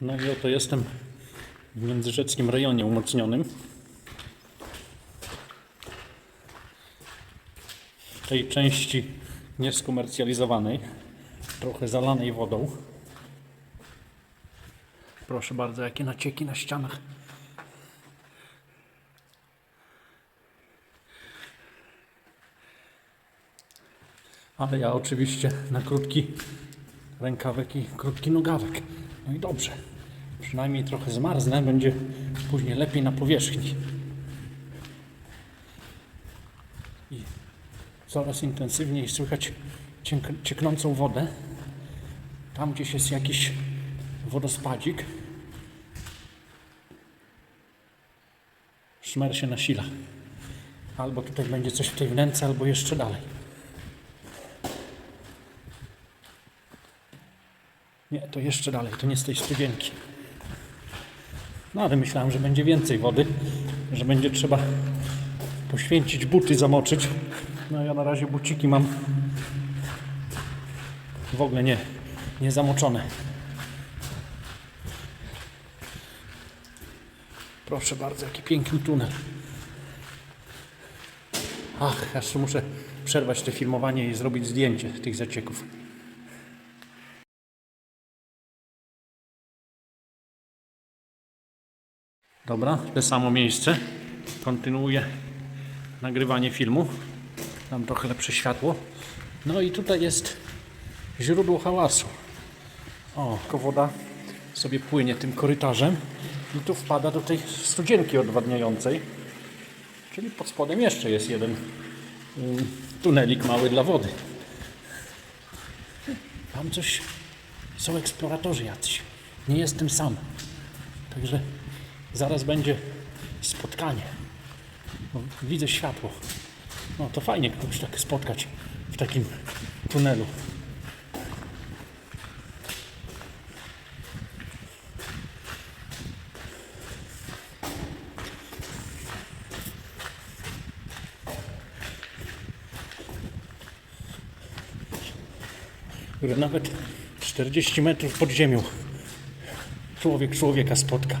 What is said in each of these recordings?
No i oto jestem w międzyrzeckim rejonie umocnionym. W tej części nieskomercjalizowanej, trochę zalanej wodą. Proszę bardzo, jakie nacieki na ścianach. Ale ja oczywiście na krótki rękawek i krótki nogawek. No i dobrze. Przynajmniej trochę zmarznę, będzie później lepiej na powierzchni. I coraz intensywniej słychać ciek- cieknącą wodę. Tam gdzieś jest jakiś wodospadzik. Szmer się nasila. Albo tutaj będzie coś w tej wnęce, albo jeszcze dalej. Nie, to jeszcze dalej, to nie z tej studzienki. No ale myślałem, że będzie więcej wody, że będzie trzeba poświęcić buty, zamoczyć. No ja na razie buciki mam w ogóle nie, nie zamoczone. Proszę bardzo, jaki piękny tunel. Ach, jeszcze muszę przerwać te filmowanie i zrobić zdjęcie tych zacieków. Dobra, to samo miejsce. Kontynuuję nagrywanie filmu. Mam trochę lepsze światło. No i tutaj jest źródło hałasu. O, tylko woda sobie płynie tym korytarzem i tu wpada do tej studzienki odwadniającej. Czyli pod spodem jeszcze jest jeden mm, tunelik mały dla wody. Tam coś są eksploratorzy jacyś. Nie jestem sam. Także zaraz będzie spotkanie. No, widzę światło. No to fajnie kogoś tak spotkać w takim tunelu. Nawet 40 metrów pod ziemią człowiek człowieka spotka.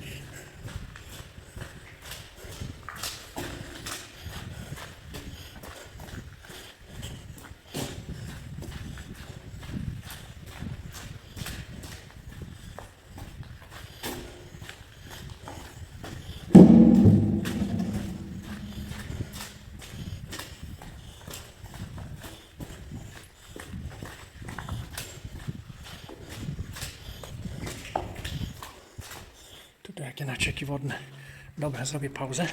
jakie nacieki wodne. Dobra, zrobię pauzę.